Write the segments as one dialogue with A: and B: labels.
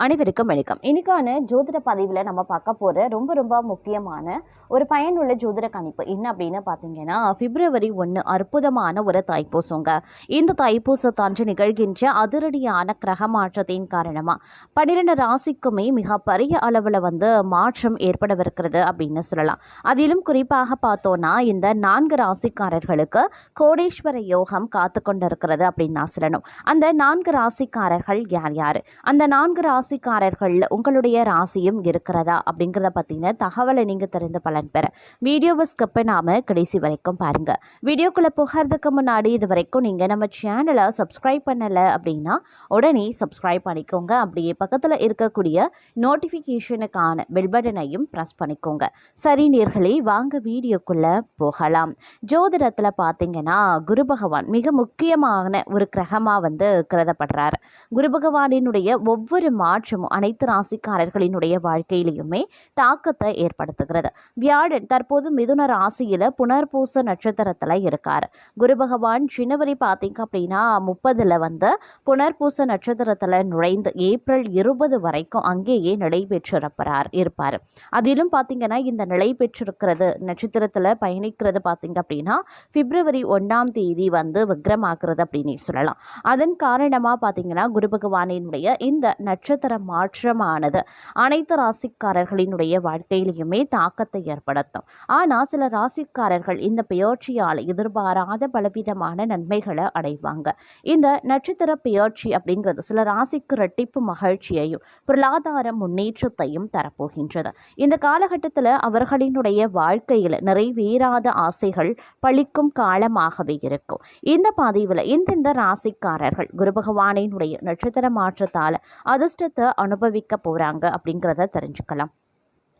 A: அனைவருக்கும் வணக்கம். இன்னைக்கான ஜோதிட பதிவில் நம்ம பார்க்க போகிற ரொம்ப ரொம்ப முக்கியமான ஒரு பயனுள்ள ஜோதிட கணிப்பு என்ன அப்படின்னு பார்த்தீங்கன்னா பிப்ரவரி ஒன்று அற்புதமான ஒரு தைப்பூசங்க. இந்த தைப்பூசத்தன்று நிகழ்கின்ற அதிரடியான கிரக மாற்றத்தின் காரணமாக பன்னிரெண்டு ராசிக்குமே மிக பெரிய அளவில் வந்து மாற்றம் ஏற்படவிருக்கிறது அப்படின்னு சொல்லலாம். அதிலும் குறிப்பாக பார்த்தோன்னா இந்த நான்கு ராசிக்காரர்களுக்கு கோடீஸ்வர யோகம் காத்து கொண்டிருக்கிறது அப்படின்னு தான் சொல்லணும். அந்த நான்கு ராசிக்காரர்கள் யார் யார்? அந்த நான்கு ராசி ராசிக்காரர்கள் உங்களுடைய ராசியும் இருக்கிறதா? அப்படிங்கிறத பற்றின தகவலை நீங்கள் தெரிந்து பலன் பெற வீடியோவை ஸ்கிப் பண்ணாமல் கடைசி வரைக்கும் பாருங்கள் வீடியோக்குள்ளே புகிறதுக்கு முன்னாடி இது வரைக்கும் நீங்கள் நம்ம சேனலை சப்ஸ்கிரைப் பண்ணலை அப்படின்னா உடனே சப்ஸ்கிரைப் பண்ணிக்கோங்க. அப்படியே பக்கத்தில் இருக்கக்கூடிய நோட்டிஃபிகேஷனுக்கான பெல் பட்டனையும் ப்ரெஸ் பண்ணிக்கோங்க. சரி நேர்களே வாங்க வீடியோக்குள்ளே போகலாம். ஜோதிடத்தில் பார்த்தீங்கன்னா குரு பகவான் மிக முக்கியமான ஒரு கிரகமாக வந்து கருதப்படுறார். குரு பகவானினுடைய ஒவ்வொரு மாற்றமும் அனைத்து ராசிக்காரர்களினுடைய வாழ்க்கையிலையுமே தாக்கத்தை ஏற்படுத்துகிறது. வியாழன் தற்போது மிதுன ராசியில் புனர்பூச நட்சத்திரத்தில் இருக்கார். குரு பகவான் ஜனவரி பார்த்தீங்க அப்படின்னா முப்பதில் வந்து புனர்பூச நட்சத்திரத்தில் நுழைந்து ஏப்ரல் இருபது வரைக்கும் அங்கேயே நிலை பெற்றிருப்பார் இருப்பார். அதிலும் பார்த்தீங்கன்னா இந்த நிலை பெற்றிருக்கிறது நட்சத்திரத்தில் பயணிக்கிறது பார்த்தீங்க அப்படின்னா பிப்ரவரி ஒன்றாம் தேதி வந்து விக்ரமாகிறது அப்படின்னு சொல்லலாம். அதன் காரணமாக பார்த்தீங்கன்னா குரு பகவானினுடைய இந்த நட்சத்திர மாற்றமானது. அனைத்து ராசிக்காரர்களினுடைய வாழ்க்கையிலையுமே தாக்கத்தை ஏற்படுத்தும். ஆனால் சில ராசிக்காரர்கள் இந்த பெயர்ச்சியால் எதிர்பாராத பலவிதமான நன்மைகளை அடைவாங்க. இந்த நட்சத்திர பெயர்ச்சி அப்படிங்கிறது சில ராசிக்கு ரெட்டிப்பு மகிழ்ச்சியையும் பொருளாதார முன்னேற்றத்தையும் தரப்போகின்றது. இந்த காலகட்டத்தில் அவர்களினுடைய வாழ்க்கையில் நிறைவேறாத ஆசைகள் பழிக்கும் காலமாகவே இருக்கும். இந்த பதிவில் இந்தந்த ராசிக்காரர்கள் குரு பகவானினுடைய நட்சத்திர மாற்றத்தால் அதிர்ஷ்ட அதிர்ஷ்டத்தை அனுபவிக்க போகிறாங்க அப்படிங்கிறத தெரிஞ்சுக்கலாம்.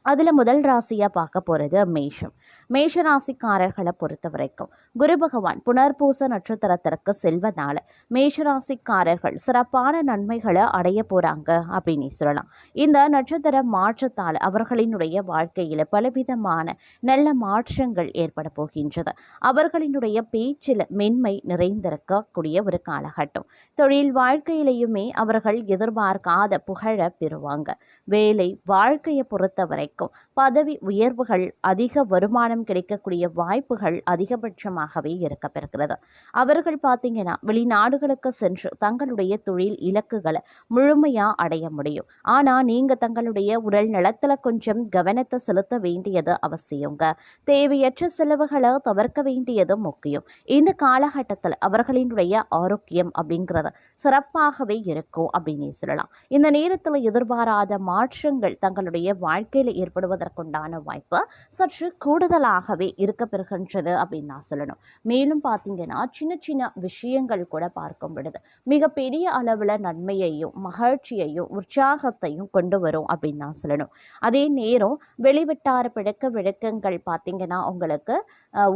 A: அதில் முதல் ராசியாக பார்க்க போகிறது மேஷம். மேஷராசிக்காரர்களை பொறுத்த வரைக்கும் குரு பகவான் புனர்பூச நட்சத்திரத்திற்கு செல்வதால் மேஷராசிக்காரர்கள் சிறப்பான நன்மைகளை அடைய போகிறாங்க அப்படின்னு சொல்லலாம். இந்த நட்சத்திர மாற்றத்தால் அவர்களினுடைய வாழ்க்கையில் பலவிதமான நல்ல மாற்றங்கள் ஏற்பட போகின்றது. அவர்களினுடைய பேச்சில் மென்மை நிறைந்திருக்கக்கூடிய ஒரு காலகட்டம். தொழில் வாழ்க்கையிலையுமே அவர்கள் எதிர்பார்க்காத புகழ பெறுவாங்க. வேலை வாழ்க்கையை பொறுத்த வரைக்கும் பதவி உயர்வுகள் அதிக வருமானம் கிடைக்கக்கூடிய வாய்ப்புகள் அதிகபட்சமாகவே இருக்கப்பெறுகிறது. அவர்கள் பார்த்தீங்கன்னா வெளிநாடுகளுக்கு சென்று தங்களுடைய தொழில் இலக்குகளை முழுமையாக அடைய முடியும். ஆனால் நீங்கள் தங்களுடைய உடல் நலத்தில் கொஞ்சம் கவனத்தை செலுத்த வேண்டியது அவசியங்க. தேவையற்ற செலவுகளை தவிர்க்க வேண்டியது முக்கியம். இந்த காலகட்டத்தில் அவர்களினுடைய ஆரோக்கியம் அப்படிங்கிறது சிறப்பாகவே இருக்கும் அப்படின்னு சொல்லலாம். இந்த நேரத்தில் எதிர்பாராத மாற்றங்கள் தங்களுடைய வாழ்க்கையில் ஏற்படுவதற்குண்டான வாய்ப்பு சற்று கூடுதல் சிக்கலாகவே இருக்க பெறுகின்றது அப்படின்னு நான் சொல்லணும். மேலும் பார்த்தீங்கன்னா சின்ன சின்ன விஷயங்கள் கூட பார்க்கும் பொழுது மிகப்பெரிய அளவில் நன்மையையும் மகிழ்ச்சியையும் உற்சாகத்தையும் கொண்டு வரும் அப்படின்னு நான் சொல்லணும். அதே நேரம் வெளிவட்டார பிழக்க விளக்கங்கள் பார்த்தீங்கன்னா உங்களுக்கு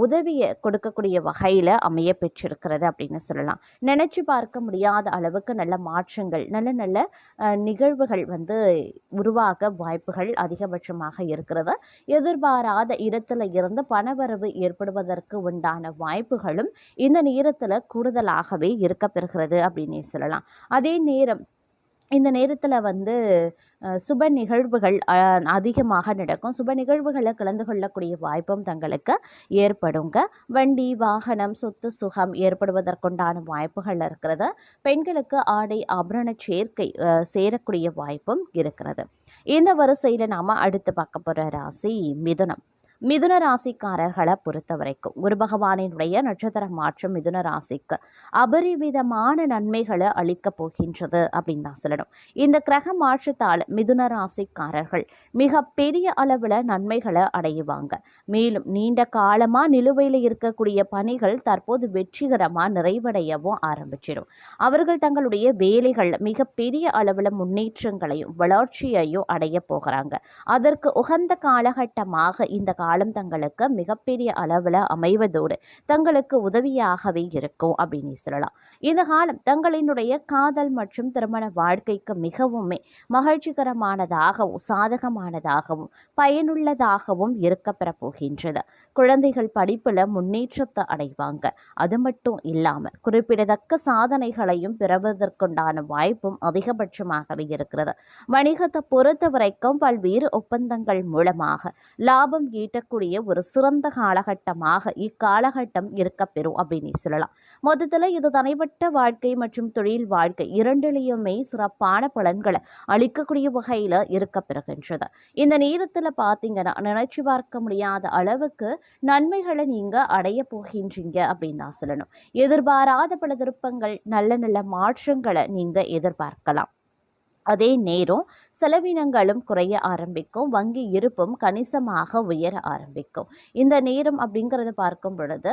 A: உதவியை கொடுக்கக்கூடிய வகையில் அமைய பெற்றிருக்கிறது அப்படின்னு சொல்லலாம். நினைச்சு பார்க்க முடியாத அளவுக்கு நல்ல மாற்றங்கள் நல்ல நல்ல நிகழ்வுகள் வந்து உருவாக வாய்ப்புகள் அதிகபட்சமாக இருக்கிறது. எதிர்பாராத இடத்துல இருந்து பணவரவு ஏற்படுவதற்கு உண்டான வாய்ப்புகளும் இந்த நேரத்தில் கூடுதலாகவே இருக்க பெறுகிறது அப்படின்னே சொல்லலாம். அதே நேரம் இந்த நேரத்தில் வந்து சுப நிகழ்வுகள் அஹ், அதிகமாக நடக்கும். சுப நிகழ்வுகளை கலந்து கொள்ளக்கூடிய வாய்ப்பும் தங்களுக்கு ஏற்படுங்க. வண்டி வாகனம் சொத்து சுகம் ஏற்படுவதற்குண்டான வாய்ப்புகள் இருக்கிறது. பெண்களுக்கு ஆடை ஆபரண சேர்க்கை அஹ், சேரக்கூடிய வாய்ப்பும் இருக்கிறது. இந்த வரிசையில் நாம் அடுத்து பார்க்க போகிற ராசி மிதுனம். மிதுன ராசிக்காரர்களை பொறுத்த வரைக்கும் குரு பகவானினுடைய நட்சத்திர மாற்றம் மிதுன ராசிக்கு அபரிவிதமான நன்மைகளை அளிக்கப் போகின்றது அப்படின்னு தான் சொல்லணும். இந்த கிரக மாற்றத்தால் மிதுன ராசிக்காரர்கள் மிக பெரிய அளவில் நன்மைகளை அடையுவாங்க. மேலும் நீண்ட காலமாக நிலுவையில் இருக்கக்கூடிய பணிகள் தற்போது வெற்றிகரமாக நிறைவடையவும் ஆரம்பிச்சிடும் அவர்கள் தங்களுடைய வேலைகள் மிக பெரிய அளவில் முன்னேற்றங்களையும் வளர்ச்சியையும் அடைய போகிறாங்க. அதற்கு உகந்த காலகட்டமாக இந்த காலம் தங்களுக்கு மிகப்பெரிய அளவில் அமைவதோடு தங்களுக்கு உதவியாகவே இருக்கும் அப்படின்னு சொல்லலாம். இந்த காலம் தங்களினுடைய காதல் மற்றும் திருமண வாழ்க்கைக்கு மிகவுமே மகிழ்ச்சிகரமானதாகவும் சாதகமானதாகவும் பயனுள்ளதாகவும் இருக்கப்பெற போகின்றது குழந்தைகள் படிப்பில் முன்னேற்றத்தை அடைவாங்க. அது மட்டும் இல்லாமல் குறிப்பிடத்தக்க சாதனைகளையும் பெறுவதற்குண்டான வாய்ப்பும் அதிகபட்சமாகவே இருக்கிறது. வணிகத்தை பொறுத்த வரைக்கும் பல்வேறு ஒப்பந்தங்கள் மூலமாக லாபம் ஈட்ட ஈட்டக்கூடிய ஒரு சிறந்த காலகட்டமாக இக்காலகட்டம் இருக்கப்பெறும் அப்படின்னு சொல்லலாம். மொத்தத்தில் இது தனிப்பட்ட வாழ்க்கை மற்றும் தொழில் வாழ்க்கை இரண்டிலையுமே சிறப்பான பலன்களை அளிக்கக்கூடிய வகையில் இருக்கப்பெறுகின்றது. இந்த நேரத்தில் பார்த்தீங்கன்னா நினைச்சு பார்க்க முடியாத அளவுக்கு நன்மைகளை நீங்கள் அடைய போகின்றீங்க அப்படின்னு தான் சொல்லணும். எதிர்பாராத பல திருப்பங்கள் நல்ல நல்ல மாற்றங்களை நீங்கள் எதிர்பார்க்கலாம். அதே நேரம் செலவினங்களும் குறைய ஆரம்பிக்கும் வங்கி இருப்பும் கணிசமாக உயர ஆரம்பிக்கும். இந்த நேரம் அப்படிங்கிறத பார்க்கும் பொழுது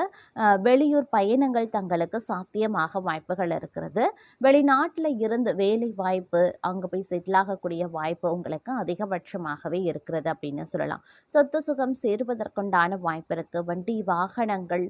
A: வெளியூர் பயணங்கள் தங்களுக்கு சாத்தியமாக வாய்ப்புகள் இருக்கிறது. வெளிநாட்டில் இருந்து வேலை வாய்ப்பு அங்கே போய் செட்டில் ஆகக்கூடிய வாய்ப்பு உங்களுக்கு அதிகபட்சமாகவே இருக்கிறது அப்படின்னு சொல்லலாம். சொத்து சுகம் சேருவதற்குண்டான வாய்ப்பு இருக்குது வண்டி வாகனங்கள்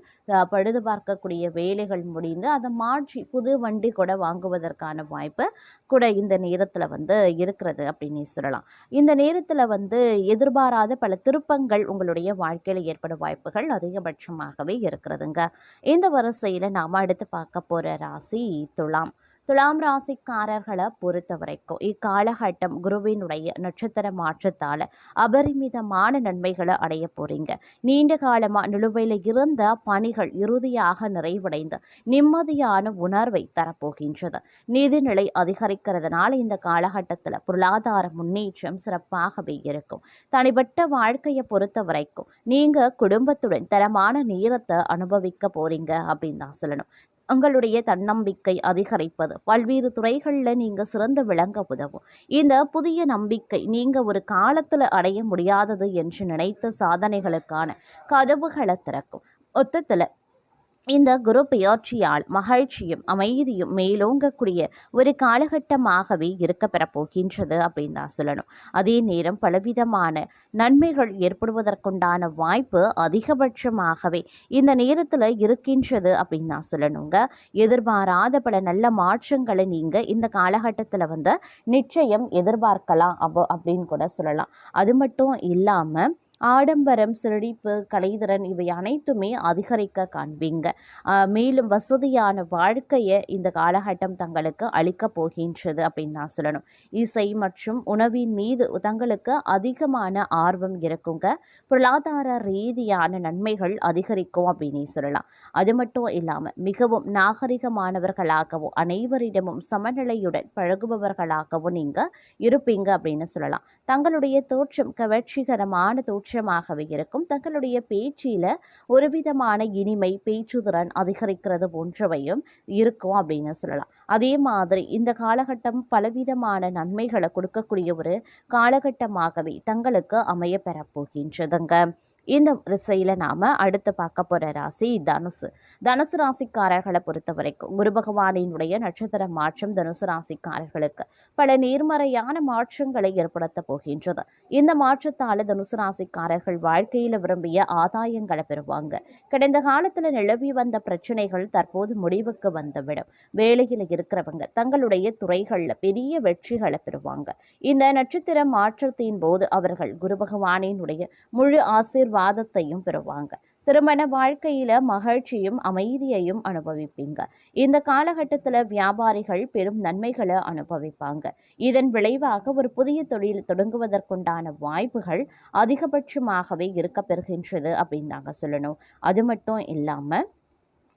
A: பழுது பார்க்கக்கூடிய வேலைகள் முடிந்து அதை மாற்றி புது வண்டி கூட வாங்குவதற்கான வாய்ப்பு கூட இந்த நேரத்தில் வந்து இருக்கிறது அப்படின்னு சொல்லலாம். இந்த நேரத்தில் வந்து எதிர்பாராத பல திருப்பங்கள் உங்களுடைய வாழ்க்கையில் ஏற்படும் வாய்ப்புகள் அதிகபட்சமாகவே இருக்கிறதுங்க. இந்த வரிசையில் நாம் அடுத்து பார்க்க போகிற ராசி துலாம். துலாம் ராசிக்காரர்களை பொறுத்த வரைக்கும் இக்காலகட்டம் குருவினுடைய நட்சத்திர மாற்றத்தால் அபரிமிதமான நன்மைகளை அடைய போறீங்க. நீண்ட காலமாக நிலுவையில் இருந்த பணிகள் இறுதியாக நிறைவடைந்து நிம்மதியான உணர்வை தரப்போகின்றது. நிதிநிலை அதிகரிக்கிறதுனால இந்த காலகட்டத்தில் பொருளாதார முன்னேற்றம் சிறப்பாகவே இருக்கும். தனிப்பட்ட வாழ்க்கையை பொறுத்த வரைக்கும் நீங்கள் குடும்பத்துடன் தரமான நேரத்தை அனுபவிக்க போறீங்க அப்படின்னு தான் சொல்லணும். உங்களுடைய தன்னம்பிக்கை அதிகரிப்பது. பல்வேறு துறைகளில் நீங்கள் சிறந்து விளங்க உதவும். இந்த புதிய நம்பிக்கை நீங்கள் ஒரு காலத்தில் அடைய முடியாதது என்று நினைத்த சாதனைகளுக்கான கதவுகளை திறக்கும். மொத்தத்தில் இந்த குரு பெயர்ச்சியால் மகிழ்ச்சியும் அமைதியும் மேலோங்கக்கூடிய ஒரு காலகட்டமாகவே இருக்க பெறப்போகின்றது அப்படின்னு தான் சொல்லணும். அதே நேரம் பலவிதமான நன்மைகள் ஏற்படுவதற்குண்டான வாய்ப்பு அதிகபட்சமாகவே இந்த நேரத்தில் இருக்கின்றது அப்படின்னு தான் சொல்லணுங்க. எதிர்பாராத பல நல்ல மாற்றங்களை நீங்கள் இந்த காலகட்டத்தில் வந்து நிச்சயம் எதிர்பார்க்கலாம் அப்போ அப்படின்னு கூட சொல்லலாம். அது மட்டும் இல்லாமல் ஆடம்பரம் செழிப்பு கலைதிறன் இவை அனைத்துமே அதிகரிக்க காண்பீங்க. மேலும் வசதியான வாழ்க்கையை இந்த காலகட்டம் தங்களுக்கு அளிக்கப் போகின்றது அப்படின்னு நான் சொல்லணும். இசை மற்றும் உணவின் மீது தங்களுக்கு அதிகமான ஆர்வம் இருக்குங்க. பொருளாதார ரீதியான நன்மைகள் அதிகரிக்கும் அப்படின்னு சொல்லலாம். அது மட்டும் இல்லாமல் மிகவும் நாகரிகமானவர்களாகவும் அனைவரிடமும் சமநிலையுடன் பழகுபவர்களாகவும் நீங்கள் இருப்பீங்க அப்படின்னு சொல்லலாம். தங்களுடைய தோற்றம் கவர்ச்சிகரமான தோற்றம் தோற்றமாகவே இருக்கும். தங்களுடைய பேச்சில் ஒரு விதமான இனிமை பேச்சுதிறன் அதிகரிக்கிறது போன்றவையும் இருக்கும் அப்படின்னு சொல்லலாம். அதே மாதிரி இந்த காலகட்டம் பலவிதமான நன்மைகளை கொடுக்கக்கூடிய ஒரு காலகட்டமாகவே தங்களுக்கு அமைய பெறப்போகின்றதுங்க இந்த வரிசையில் நாம் அடுத்து பார்க்க போகிற ராசி தனுசு. தனுசு ராசிக்காரர்களை பொறுத்த வரைக்கும் குரு பகவானினுடைய நட்சத்திர மாற்றம் தனுசு ராசிக்காரர்களுக்கு பல நேர்மறையான மாற்றங்களை ஏற்படுத்த போகின்றது. இந்த மாற்றத்தால் தனுசு ராசிக்காரர்கள் வாழ்க்கையில் விரும்பிய ஆதாயங்களை பெறுவாங்க. கடந்த காலத்தில் நிலவி வந்த பிரச்சனைகள் தற்போது முடிவுக்கு வந்துவிடும். வேலையில் இருக்கிறவங்க தங்களுடைய துறைகளில் பெரிய வெற்றிகளை பெறுவாங்க. இந்த நட்சத்திர மாற்றத்தின் போது அவர்கள் குரு பகவானினுடைய முழு ஆசீர்வாதத்தையும் பெறுவாங்க. திருமண வாழ்க்கையில மகிழ்ச்சியும் அமைதியையும் அனுபவிப்பீங்க. இந்த காலகட்டத்தில் வியாபாரிகள் பெரும் நன்மைகளை அனுபவிப்பாங்க. இதன் விளைவாக ஒரு புதிய தொழில் தொடங்குவதற்குண்டான வாய்ப்புகள் அதிகபட்சமாகவே இருக்க பெறுகின்றது அப்படின்னு நாங்கள் சொல்லணும். அது மட்டும் இல்லாமல்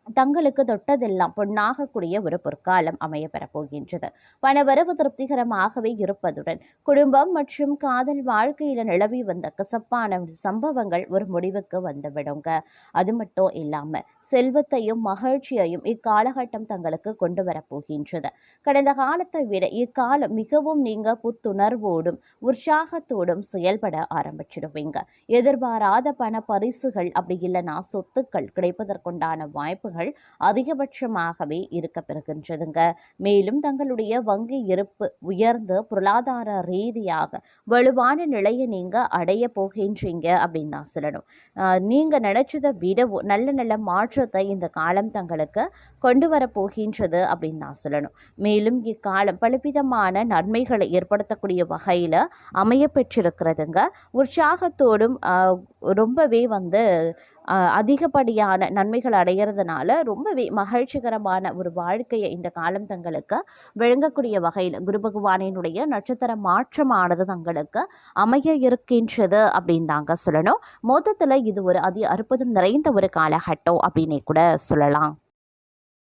A: தங்களுக்கு தொட்டதெல்லாம் பொன்னாகக்கூடிய ஒரு பொற்காலம் அமைய பெறப்போகின்றது பணவரவு திருப்திகரமாகவே இருப்பதுடன் குடும்பம் மற்றும் காதல் வாழ்க்கையில் நிலவி வந்த கசப்பான சம்பவங்கள் ஒரு முடிவுக்கு வந்துவிடுங்க. அது மட்டும் இல்லாம செல்வத்தையும் மகிழ்ச்சியையும் இக்காலகட்டம் தங்களுக்கு கொண்டு வரப்போகின்றது கடந்த காலத்தை விட இக்காலம் மிகவும் நீங்க புத்துணர்வோடும் உற்சாகத்தோடும் செயல்பட ஆரம்பிச்சிடுவீங்க. எதிர்பாராத பண பரிசுகள் அப்படி இல்லைன்னா சொத்துக்கள் கிடைப்பதற்குண்டான வாய்ப்புகள் வாய்ப்புகள் அதிகபட்சமாகவே இருக்க பெறுகின்றதுங்க மேலும் தங்களுடைய வங்கி இருப்பு உயர்ந்து பொருளாதார ரீதியாக வலுவான நிலையை நீங்க அடைய போகின்றீங்க அப்படின்னு தான் சொல்லணும். நீங்கள் நீங்க நினைச்சதை விடவும் நல்ல நல்ல மாற்றத்தை இந்த காலம் தங்களுக்கு கொண்டு வர போகின்றது அப்படின்னு தான் சொல்லணும். மேலும் இக்காலம் பலவிதமான நன்மைகளை ஏற்படுத்தக்கூடிய வகையில் அமைய பெற்றிருக்கிறதுங்க. உற்சாகத்தோடும் ரொம்பவே வந்து அதிகப்படியான நன்மைகள் அடைகிறதுனால ரொம்பவே மகிழ்ச்சிகரமான ஒரு வாழ்க்கையை இந்த காலம் தங்களுக்கு விளங்கக்கூடிய வகையில் குரு பகவானினுடைய நட்சத்திர மாற்றமானது தங்களுக்கு அமைய இருக்கின்றது அப்படின்னு தாங்க சொல்லணும். மொத்தத்தில் இது ஒரு அதி அற்புதம் நிறைந்த ஒரு காலகட்டம் அப்படின்னே கூட சொல்லலாம்.